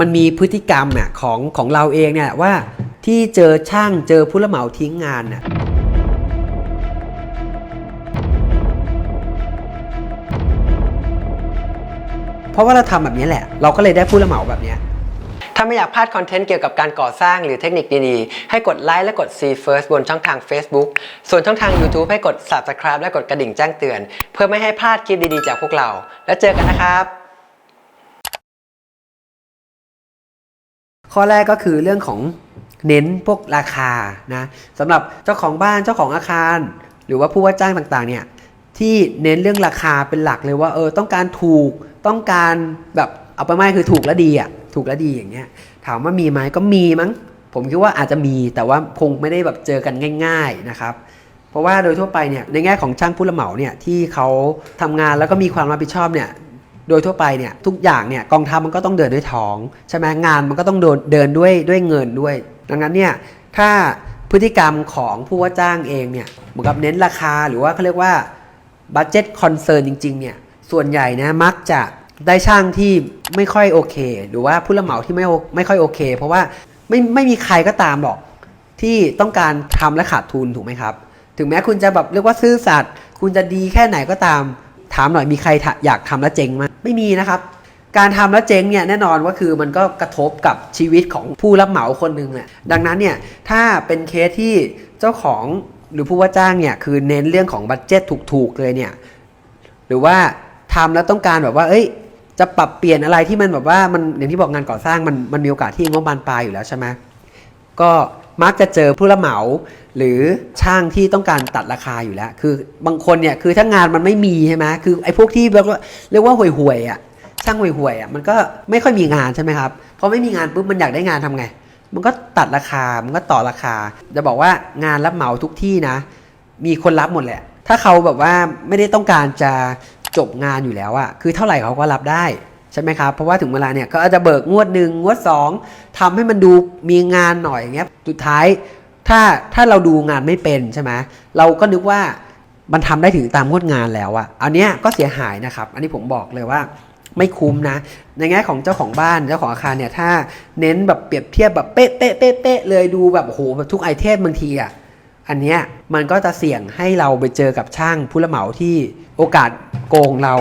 มันมีพฤติกรรมน่ะของของเราเองเนี่ยว่าที่เจอช่างเจอผู้รับเหมาทิ้งงานน่ะเพราะว่าเราทำแบบนี้แหละ เราก็เลยได้ผู้รับเหมาแบบนี้ถ้าไม่อยากพลาดคอนเทนต์เกี่ยวกับการก่อสร้างหรือเทคนิคดีๆ ให้กดไลค์และกด See First บนช่องทาง Facebook ส่วนช่องทาง YouTube ให้กด Subscribe และกดกระดิ่งแจ้งเตือน เพื่อไม่ให้พลาดคลิปดีๆจากพวกเรา แล้วเจอกันนะครับ ข้อแรกก็คือเรื่องของเน้นพวกราคานะสำหรับเจ้าของบ้านเจ้าของอาคาร หรือว่าผู้ว่าจ้างต่างๆเนี่ยที่เน้นเรื่องราคาเป็นหลักเลยว่าเออต้องการถูกต้องการแบบเอาไปไม่คือถูกและดีอะถูกและดีอย่างเงี้ยถามว่ามีไหมก็มีมั้ง ผมคิดว่าอาจจะมีแต่ว่าคงไม่ได้แบบเจอกันง่าย ๆนะครับ เพราะว่าโดยทั่วไปเนี่ยในแง่ของช่างผู้รับเหมาเนี่ยที่เขาทำงานแล้วก็มีความรับผิดชอบเนี่ย โดยทั่วไปเนี่ยทุกอย่างเนี่ยกองทัพมันก็ต้องเดินด้วยท้องใช่ไหมงานมันก็ต้องเดินเดินด้วยด้วยเงินด้วย ดังนั้นเนี่ยถ้าพฤติกรรมของผู้ว่าจ้างเองเนี่ยเหมือนกับเน้นราคาหรือว่าเขาเรียกว่าบัตเจ็ตคอนเซิร์นจริงๆเนี่ยส่วนใหญ่นะมักจะได้ช่างที่ไม่ค่อยโอเค หรือว่าผู้รับเหมาที่ไม่โอไม่ค่อยโอเค เพราะว่าไม่ไม่มีใครก็ตามหรอกที่ต้องการทำและขาดทุนถูกไหมครับ ถึงแม้คุณจะแบบเรียกว่าซื่อสัตย์คุณจะดีแค่ไหนก็ตาม ถามหน่อยมีใครอยากทำแล้วเจ๊งไหมไม่มีนะครับ การทำแล้วเจ๊งเนี่ยแน่นอนว่าคือมันก็กระทบกับชีวิตของผู้รับเหมาคนหนึ่งแหละดังนั้นเนี่ยถ้าเป็นเคสที่เจ้าของหรือผู้ว่าจ้างเนี่ยคือเน้นเรื่องของบัตเจ็ตถูกๆเลยเนี่ยหรือว่าทำแล้วต้องการแบบว่า เอ้ย จะปรับเปลี่ยนอะไรที่มันแบบว่ามันอย่างที่บอกงานก่อสร้างมันมันมีโอกาสที่งบบานปลายอยู่แล้วใช่ไหมก็ มักจะเจอผู้รับเหมาหรือช่างที่ต้องการตัดราคาอยู่แล้ว คือบางคนเนี่ยคือถ้างานมันไม่มีใช่ไหมคือไอ้พวกที่เรียกว่าเรียกว่าห่วยห่วยๆอะช่างห่วยห่วยๆอะมันก็ไม่ค่อยมีงานใช่ไหมครับพอไม่มีงานปุ๊บมันอยากได้งานทำไง มันก็ตัดราคา มันก็ต่อราคา จะบอกว่างานรับเหมาทุกที่นะ มีคนรับหมดแหละ ถ้าเขาแบบว่าไม่ได้ต้องการจะจบงานอยู่แล้วอะคือเท่าไหร่เขาก็รับได้ ใช่ไหมครับ เพราะว่าถึงเวลาเนี่ยก็อาจจะเบิกงวดหนึ่งงวดสองทำให้มันดูมีงานหน่อยอย่างเงี้ยสุดท้ายถ้าถ้าเราดูงานไม่เป็นใช่ไหมเราก็นึกว่ามันทำได้ถึงตามงวดงานแล้วอะอันเนี้ยก็เสียหายนะครับ อันนี้ผมบอกเลยว่าไม่คุ้มนะ ในแง่ของเจ้าของบ้านเจ้าของอาคารเนี่ยถ้าเน้นแบบเปรียบเทียบแบบเป๊ะเป๊ะเป๊ะเป๊ะเลยดูแบบโอ้โหแบบทุกไอเทมบางทีอะอันเนี้ยมันก็จะเสี่ยงให้เราไปเจอกับช่างผู้รับเหมาที่โอกาสโกงเรา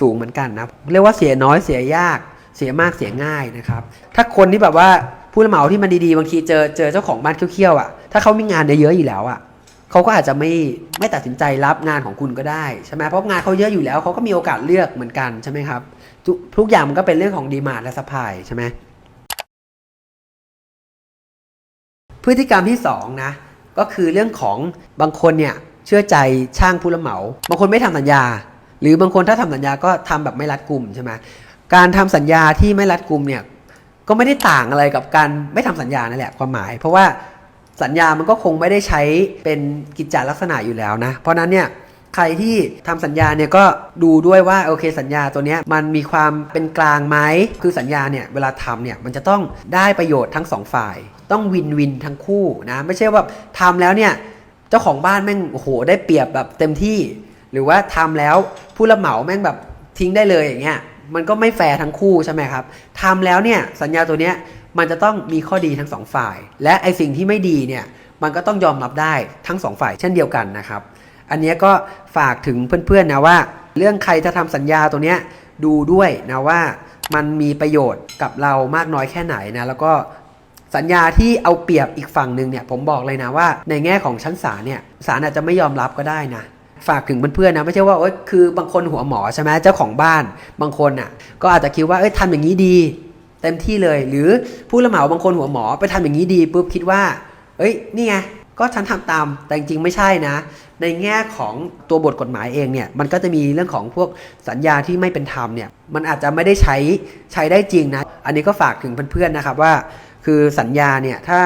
สูงเหมือนกันนะเรียกว่าเสียน้อยเสียยากเสียมากเสียง่ายนะครับ ถ้าคนที่แบบว่าผู้รับเหมาที่มันดีๆบางทีเจอเจอเจ้าของบ้านเขี้ยวๆอะถ้าเขามีงานเยอะๆอยู่แล้วอะเขาก็อาจจะไม่ไม่ตัดสินใจรับงานของคุณก็ได้ใช่ไหมเพราะงานเขาเยอะอยู่แล้วเขาก็มีโอกาสเลือกเหมือนกันใช่ไหมครับทุกอย่างมันก็เป็นเรื่องของดีมาและสปายใช่ไหมพฤติกรรมที่สองนะก็คือเรื่องของบางคนเนี่ยเชื่อใจช่างผู้รับเหมา บางคนไม่ทำสัญญา หรือบางคนถ้าทำสัญญาก็ทำแบบไม่รัดกุมใช่ไหมการทำสัญญาที่ไม่รัดกุมเนี่ยก็ไม่ได้ต่างอะไรกับการไม่ทำสัญญานั่นแหละความหมาย เพราะว่าสัญญามันก็คงไม่ได้ใช้เป็นกิจจาลักษณะอยู่แล้วนะ เพราะนั้นเนี่ยใครที่ทำสัญญาเนี่ยก็ดูด้วยว่าโอเคสัญญาตัวเนี้ยมันมีความเป็นกลางไหมคือสัญญาเนี่ยเวลาทำเนี่ยมันจะต้องได้ประโยชน์ทั้งสองฝ่าย ต้องวินวินทั้งคู่นะไม่ใช่ว่าทำแล้วเนี่ยเจ้าของบ้านแม่งโอ้โหได้เปรียบแบบเต็มที่ หรือว่าทำแล้วผู้รับเหมาแม่งแบบทิ้งได้เลยอย่างเงี้ยมันก็ไม่แฟร์ทั้งคู่ใช่ไหมครับทำแล้วเนี่ยสัญญาตัวเนี้ยมันจะต้องมีข้อดีทั้งสองฝ่าย และไอสิ่งที่ไม่ดีเนี่ยมันก็ต้องยอมรับได้ทั้งสองฝ่ายเช่นเดียวกันนะครับ อันนี้ก็ฝากถึงเพื่อนๆนะว่า เรื่องใครจะทำสัญญาตัวเนี้ยดูด้วยนะว่ามันมีประโยชน์กับเรามากน้อยแค่ไหนนะแล้วก็สัญญาที่เอาเปรียบอีกฝั่งหนึ่งเนี่ยผมบอกเลยนะว่า ในแง่ของชั้นศาลเนี่ยศาลอาจจะไม่ยอมรับก็ได้นะ ฝากถึงเพื่อนๆนะไม่ใช่ว่าโอ๊ยคือบางคนหัวหมอใช่ไหมเจ้าของบ้าน บางคนอะ ก็อาจจะคิดว่าเอ้ยทำอย่างนี้ดี เต็มที่เลย หรือผู้รับเหมาบางคนหัวหมอไปทำอย่างนี้ดีปุ๊บคิดว่า เอ้ยนี่ไงก็ฉันทำตามแต่จริงๆไม่ใช่นะ ในแง่ของตัวบทกฎหมายเองเนี่ยมันก็จะมีเรื่องของพวกสัญญาที่ไม่เป็นธรรมเนี่ยมันอาจจะไม่ได้ใช้ใช้ได้จริงนะ อันนี้ก็ฝากถึงเพื่อนๆนะครับว่า คือสัญญาเนี่ยถ้า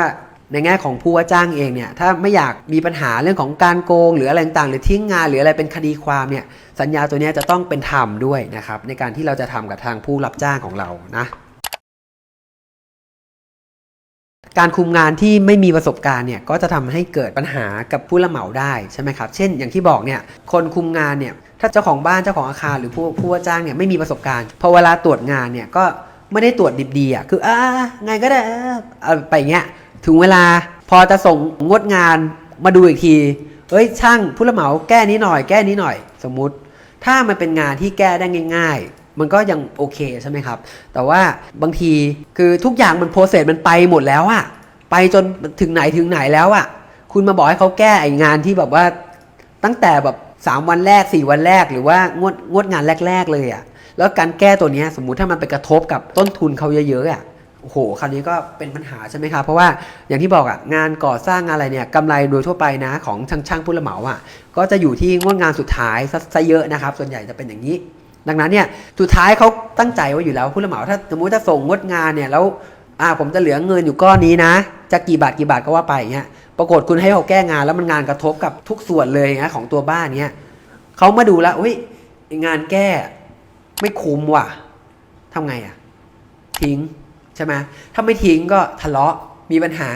ในแง่ของผู้ว่าจ้างเองเนี่ยถ้าไม่อยากมีปัญหาเรื่องของการโกง หรืออะไรต่างๆ หรือทิ้งงานหรืออะไรเป็นคดีความเนี่ยสัญญาตัวนี้จะต้องเป็นธรรมด้วยนะครับในการที่เราจะทำกับทางผู้รับจ้างของเรานะการคุมงานที่ไม่มีประสบการณ์เนี่ยก็จะทำให้เกิดปัญหากับผู้รับเหมาได้ใช่ไหมครับ เช่น อย่างที่บอกเนี่ยคนคุมงานเนี่ยถ้าเจ้าของบ้านเจ้าของอาคารหรือผู้ผู้ว่าจ้างเนี่ยไม่มีประสบการณ์พอเวลาตรวจงานเนี่ยก็ไม่ได้ตรวจดิบดีอะคืออ่าไงก็ได้อ่าเอาไปอย่างเงี้ย ถึงเวลาพอจะส่งงดงานมาดูอีกที เอ้ยช่างผู้รับเหมาแก้นี้หน่อยแก้นี้หน่อย สมมุติ ถ้ามันเป็นงานที่แก้ได้ง่าย ๆ มันก็ยังโอเคใช่ไหมครับ แต่ว่าบางทีคือทุกอย่างมันโปรเซสมันไปหมดแล้วอะไปจนถึงไหนถึงไหนแล้วอะคุณมาบอกให้เขาแก้ไองานที่แบบว่าตั้งแต่แบบสามวันแรกสี่วันแรกหรือว่างดงดงานแรก ๆ เลยอะแล้วการแก้ตัวนี้สมมุติถ้ามันไปกระทบกับต้นทุนเขาเยอะๆอะ โอ้โหคราวนี้ก็เป็นปัญหาใช่ไหมครับ เพราะว่าอย่างที่บอกอะงานก่อสร้างงานอะไรเนี่ยกำไรโดยทั่วไปนะของช่างช่างผู้รับเหมาอะก็จะอยู่ที่งวดงานสุดท้ายซะซะเยอะนะครับ ส่วนใหญ่จะเป็นอย่างนี้ ดังนั้นเนี่ยสุดท้ายเขาตั้งใจไว้อยู่แล้วผู้รับเหมาถ้าสมมติถ้าส่งงดงานเนี่ยแล้วอ่าผมจะเหลือเงินอยู่ก้อนนี้นะ จะกี่บาทกี่บาทก็ว่าไปอย่างเงี้ยปรากฏคุณให้เขาแก้งานแล้วมันงานกระทบกับทุกส่วนเลยอย่างเงี้ยของตัวบ้านเนี้ยเขามาดูแล้วอุ้ยงานแก้ไม่คุ้มว่ะทำไงอะ ทิ้ง ใช่ไหมถ้าไม่ทิ้งก็ทะเลาะมีปัญหา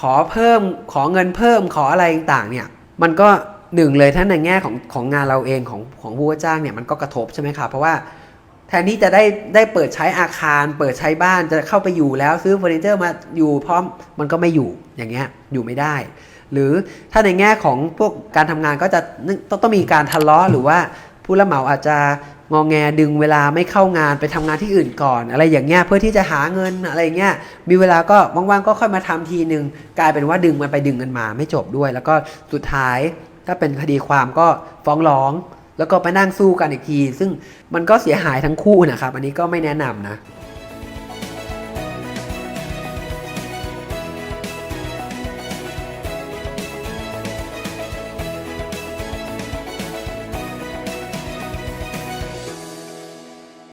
ขอเพิ่มขอเงินเพิ่มขออะไรต่างเนี่ยมันก็หนึ่งเลยถ้าในแง่ของของงานเราเองของของผู้ว่าจ้างเนี่ยมันก็กระทบใช่ไหมครับเพราะว่าแทนที่จะได้ได้เปิดใช้อาคาร เปิดใช้บ้านจะเข้าไปอยู่แล้วซื้อเฟอร์นิเจอร์มาอยู่พร้อมมันก็ไม่อยู่อย่างเงี้ยอยู่ไม่ได้ หรือถ้าในแง่ของพวกการทำงานก็จะต้องต้องมีการทะเลาะหรือว่า ผู้รับเหมาอาจจะงองแงดึงเวลาไม่เข้างานไปทำงานที่อื่นก่อน อะไรอย่างเงี้ยเพื่อที่จะหาเงินอะไรเงี้ยมีเวลาก็ว่างๆก็ค่อยมาทำทีหนึ่งกลายเป็นว่าดึงมันไปดึงกันมาไม่จบด้วย แล้วก็สุดท้ายถ้าเป็นคดีความก็ฟ้องร้อง แล้วก็ไปนั่งสู้กันอีกที ซึ่งมันก็เสียหายทั้งคู่นะครับ อันนี้ก็ไม่แนะนำนะ